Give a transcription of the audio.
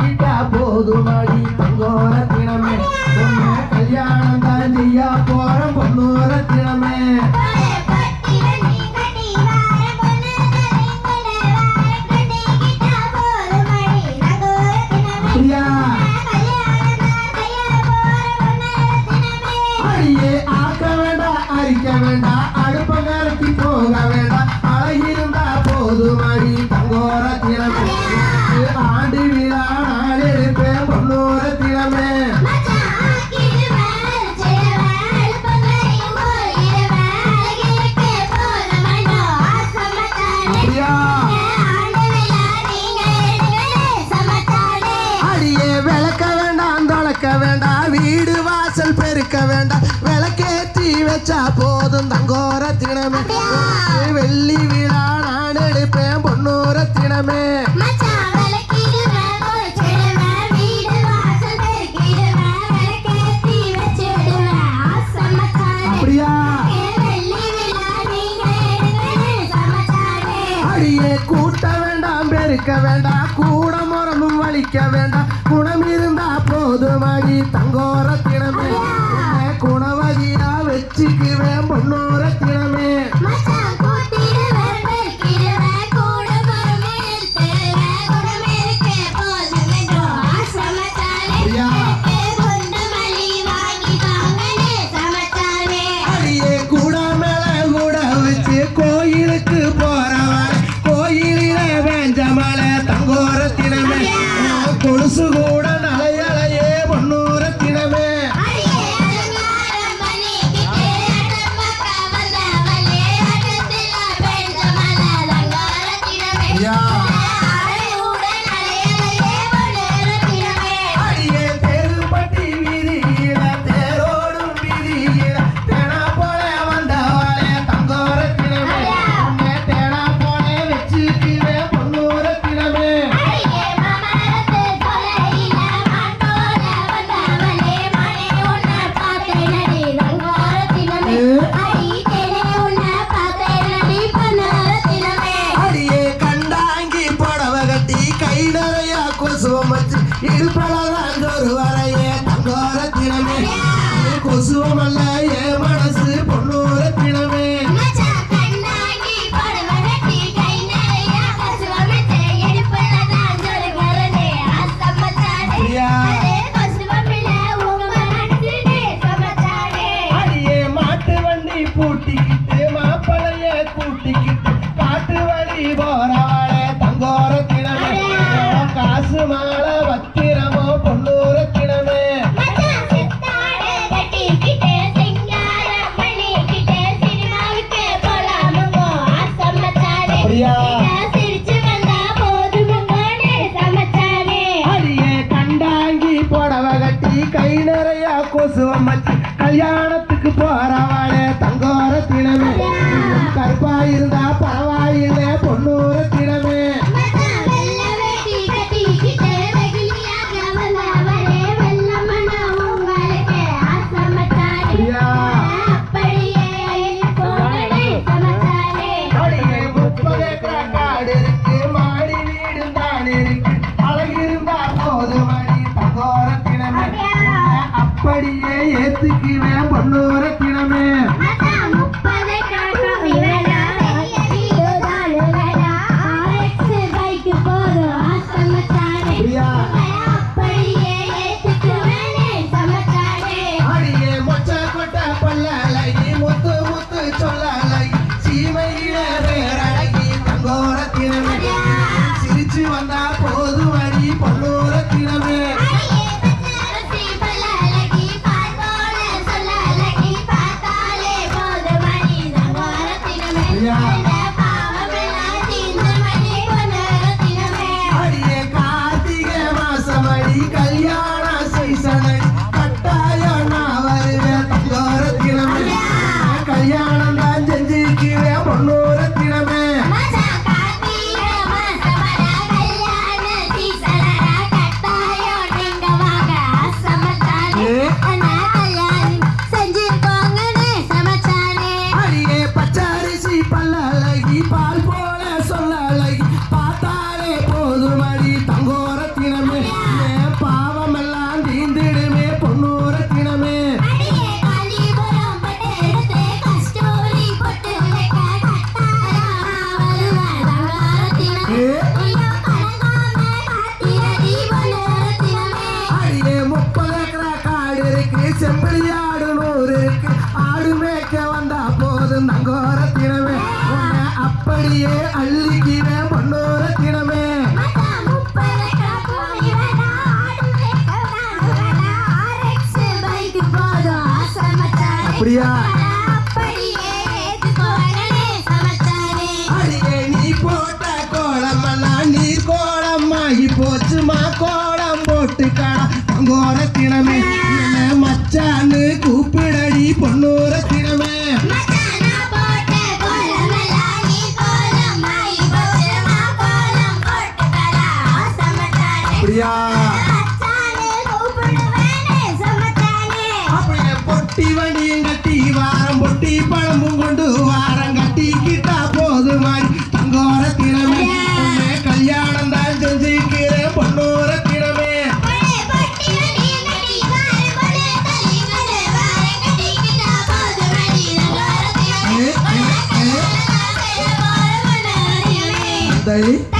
கிட்டா கட்டிக்கிட்டா போதுமாடி தங்கோர தினமே கல்யாணம் தான் செய்ய போற பொண்ணோர தினம் பெருக்க வேண்டாம் விளக்கேற்றி வச்சா போதும் தங்கோர தினமே வெள்ளி விழா நான் எடுப்பேன் பொண்ணோர தினமே கூட்ட வேண்டாம் பெருக்க வேண்டாம் கூட முறமும் வலிக்க வேண்டாம். குணம் இருந்தா போதுமாடி தங்கோர தினமே குணவதியா வச்சுக்குவேன் பொண்ணோர தினமே வச்சு இடுப்பலாம் ஒரு வரையே தங்கோர தினமே கொசுவம் அல்ல என் மனசு பொண்ணூர தினமே ஐயா புடவை கட்டி கை நிறைய கொசுவம் மச்சி கல்யாணத்துக்கு போறவாளே தங்கோர தினமே கருப்பா இருந்தா பரவாயில்ல பொண்ணூர தினமே இருக்கு அப்படியே ஏத்துக்குவேன் அப்படியே அள்ளிக்கிறேன் பண்ணோர தினமே. அப்படியா? அடியே போச்சுமா கோலம். போட்டு தங்கோர தினமே. மச்சான்னு கூப்பிடடி பொன்னோர தினமே. Ready?